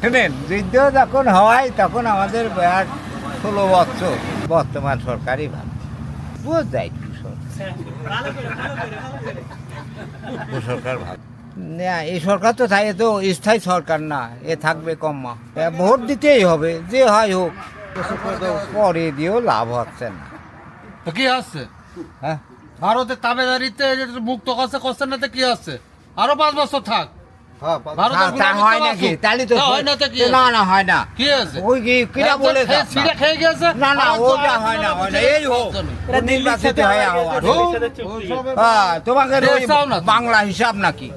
শুনেন যুদ্ধ যখন হয় তখন আমাদের বয়স ষোলো বছর। বর্তমান সরকারই ভালো বুঝ যায় সরকার? ভালো। না এই সরকার তো থাকে তো স্থায়ী সরকার না এ থাকবে কম্মা এ ভোট দিতেই হবে যে হয় হোক পরে দিয়েও লাভ হচ্ছে না। তো কি আসছে হ্যাঁ? ভারতের তাবেদারিতে মুক্ত করছে করছে না তো কি আসছে আরও পাঁচ বছর থাক। তা- তা হয় নাকি? তাহলে তো হয় না তো কি না না হয় না। কি আছে? ওই কি কিরা বলে খেয়ে- খেয়ে গেছে? না না ওটা হয় না হয় না। এই হোক করছে না। এটা নির্বাচিত হয়ে আবার হ্যাঁ তোমাকে দেশ ওই চাও না তো। বাংলা হিসাব নাকি?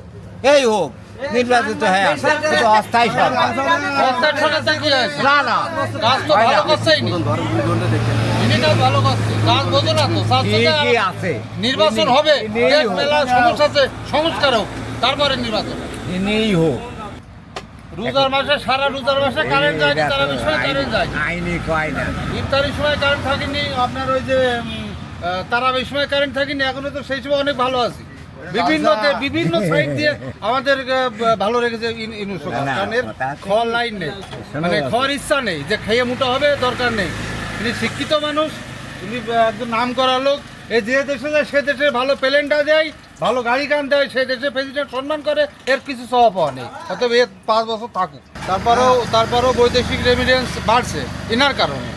এই হোক নির্বাচিত হয়ে আসে। কিন্তু অস্থায়ী সরকার? না না। কাজ তো ভালো করছেই নির্বাচন হবে। মেলা সমস্যা আছে সংস্কার হোক। তারপরে নির্বাচন ইনিই হোক রোজার মাসে সারা রোজার মাসে কারেন্ট যায়নি এটা তারা তো সময় কারেন্ট যায় আইনি- কয় না ইফতারির সময় কারেন্ট থাকেনি আপনার ওই যে তারা ওই সময় কারেন্ট থাকেনি এখনও তো সেই সময় অনেক ভালো আছে বিভিন্ন আচ্ছা। বিভিন্ন সাইড দিয়ে আমাদের ভালো রেখেছে ইন- ইনু সরকার। না, না, কারণ এর কথা আছে। খাওয়ার লাইন নেই মানে। খাওয়ার ইচ্ছা নেই যে খেয়ে মোটা হবে দরকার নেই তিনি শিক্ষিত মানুষ তিনি একজন নাম করা লোক এই যে দেশে যায় সে দেশে ভালো প্লেনটা দেয় ভালো গাড়ি গান দেয় সেই দেশে প্রেসিডেন্ট সম্মান করে এর কিছু পাওয়া নেই। অতএব এর পাঁচ বছর থাকুক। তারপরেও তারপরেও বৈদেশিক রেমিডেন্স বাড়ছে এনার কারণে।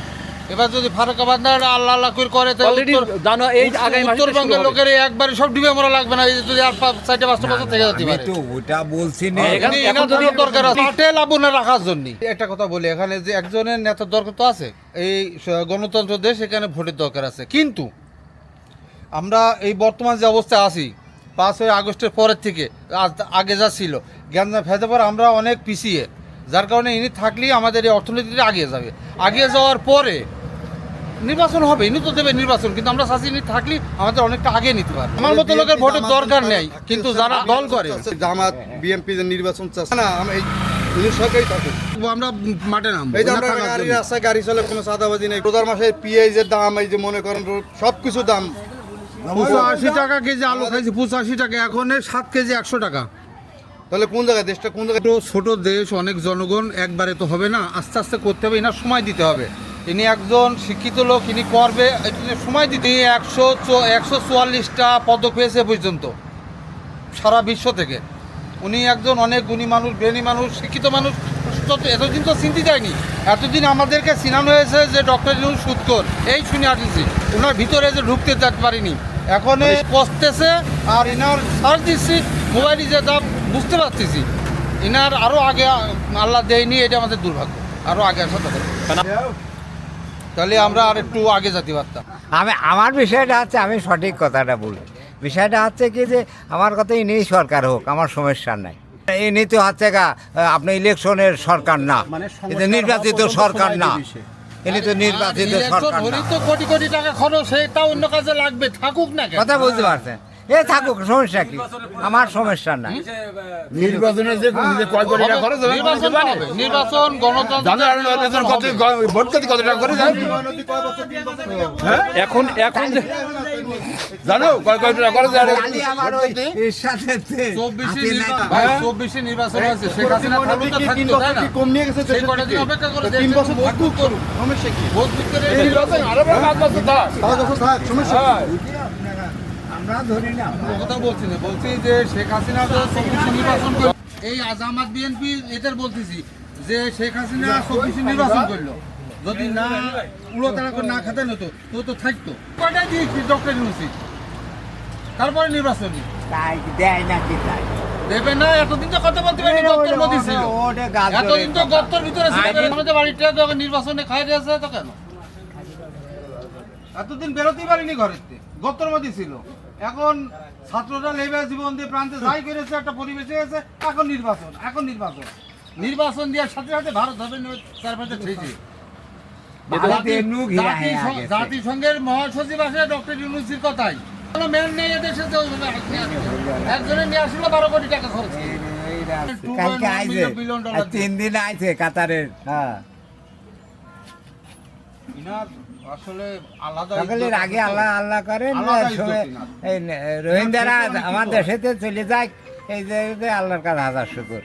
এবার যদি ফারুকাবাদ আল্লাহ আল্লাহ করে করে তাহলে জানো এই উত্তরবঙ্গের লোকের একবারে সব ডুবে মরা লাগবে না এই যদি আর চারটে পাঁচটা বছর থেকে যেতে পারে। তো ওটা বলছি না। দরকার আছে। পাটেল আবুনে রাখার জন্য একটা কথা বলি এখানে যে একজনের নেতার দরকার তো আছে এই গণতন্ত্র দেশ এখানে ভোটের দরকার আছে। কিন্তু আমরা এই বর্তমান যে অবস্থায় আছি পাঁচই আগস্টের পরের থেকে আগে যা ছিল। জ্ঞান ফেতে পর আমরা অনেক পিছিয়ে। যার কারণে ইনি থাকলেই আমাদের এই অর্থনীতিটা আগিয়ে যাবে। আগিয়ে যাওয়ার পরে নির্বাচন হবে ইনি তো দেবে নির্বাচন কিন্তু আমরা চাষি ইনি থাকলে আমাদের অনেকটা আগে নিতে পারে। আমার মতো লোকের ভোটের দরকার নেই কিন্তু যারা দল করে। জামাত বিএনপি যে নির্বাচন না আমরা মাঠে এই যে আমরা গাড়ি রাস্তায় গাড়ি চলে কোনো সাদাবাজি নেই। রোজার মাসে পিঁয়াজের দাম এই যে মনে করেন সব কিছু দাম পঁচাশি টাকা কেজি আলু খাইছি পঁচাশি টাকা এখন সাত কেজি একশো টাকা। তাহলে কোন জায়গায় দেশটা কোন জায়গায়? ছোট দেশ অনেক জনগণ একবারে তো হবে না আস্তে আস্তে করতে হবে এনার সময় দিতে হবে। ইনি একজন শিক্ষিত লোক ইনি করবে সময় দিতে একশো একশো চুয়াল্লিশটা পদক পেয়েছে পর্যন্ত সারা বিশ্ব থেকে। উনি একজন অনেক গুণী মানুষ জ্ঞানী মানুষ শিক্ষিত মানুষ এতদিন তো চিনতে যায়নি। এতদিন আমাদেরকে চিনানো হয়েছে যে ডক্টর সুৎকর এই শুনে আসছি ওনার ভিতরে যে ঢুকতে যেতে পারিনি। এখন এই পচতেছে আর ইনার সার্চ দিচ্ছি মোবাইলে যে দাম বুঝতে পারতেছি। ইনার আরও আগে আল্লাহ দেয়নি এটা আমাদের দুর্ভাগ্য। আরও আগে আসা দরকার। তাহলে আমরা আর একটু আগে যেতে পারতাম। আমি আমার বিষয়টা হচ্ছে আমি সঠিক কথাটা বলি। বিষয়টা হচ্ছে কি যে আমার কথা ইনি সরকার হোক আমার সমস্যা নাই। ইনি তো হচ্ছে গা আপনি ইলেকশনের সরকার না। নির্বাচিত সরকার না। ইনি তো নির্বাচিত সরকার তো কোটি কোটি টাকা খরচ সেটা অন্য কাজে লাগবে থাকুক না কথা বুঝতে পারছেন। এ থাকুক সমস্যা কি? আমার সমস্যা নাই নির্বাচনে যে কয় কোটি টাকা খরচ হবে নির্বাচন গণতন্ত্র জানেন কত ভোট কত টাকা করে জানেন? এখন এখন যে- জানো? কয় কয় টাকা করে জানো চব্বিশে নির্বাচন হয়েছে শেখ হাসিনা থাকতো তো থাকতো, তাই না? কম নিয়ে গেছে সেই কটা দিন অপেক্ষা করে তিন বছর ভোট থাকুক। করুক। সমস্যা কি? ভোট দিতে রে- নির্বাচন আরও পাঁচ বছর থাক পাঁচ বছর থাক সমস্যা আমরা ধরি না কথা বলছি না। বলছি যে শেখ হাসিনা তো চব্বিশে নির্বাচন করল। এই আজামাত বিএনপি এদের বলতেছি যে শেখ হাসিনা চব্বিশে নির্বাচন করল। যদি না উড়ো তারা করে না খাতেন হতো তো তো থাকতো। কয়টাই দিয়েছি ডক্টর ইউনুসি তারপরে নির্বাচন। তাই দেয় না কি তাই? দেবে না এতদিন তো কথা বলতে পারিনি গত্তর মধ্যে ছিল। এতদিন তো গত্তর ভিতরে ছিল আমাদের বাড়িটা তো নির্বাচনে খাই দিয়েছে তো কেন? এতদিন বেরোতেই পারিনি ঘরের থেকে গত্তর মধ্যে ছিল। এখন ছাত্ররা লেবে জীবন দিয়ে প্রান্তে যাই করেছে একটা পরিবেশে আছে এখন নির্বাচন এখন নির্বাচন। নির্বাচন দেওয়ার সাথে সাথে ভারত হবে চারপাশে ঠেকে। জাতিসংঘের মহাসচিব আসে ডক্টর ইউনুসির কথাই। তিন দিন আইছে কাতারের। হ্যাঁ। ইনার আসলে আলাদা সকালের আগে আল্লাহ আল্লাহ করেন রোহিঙ্গারা আমার। দেশেতে চলে যায় এই যে যে আল্লাহর কাছে হাজার শুকুর।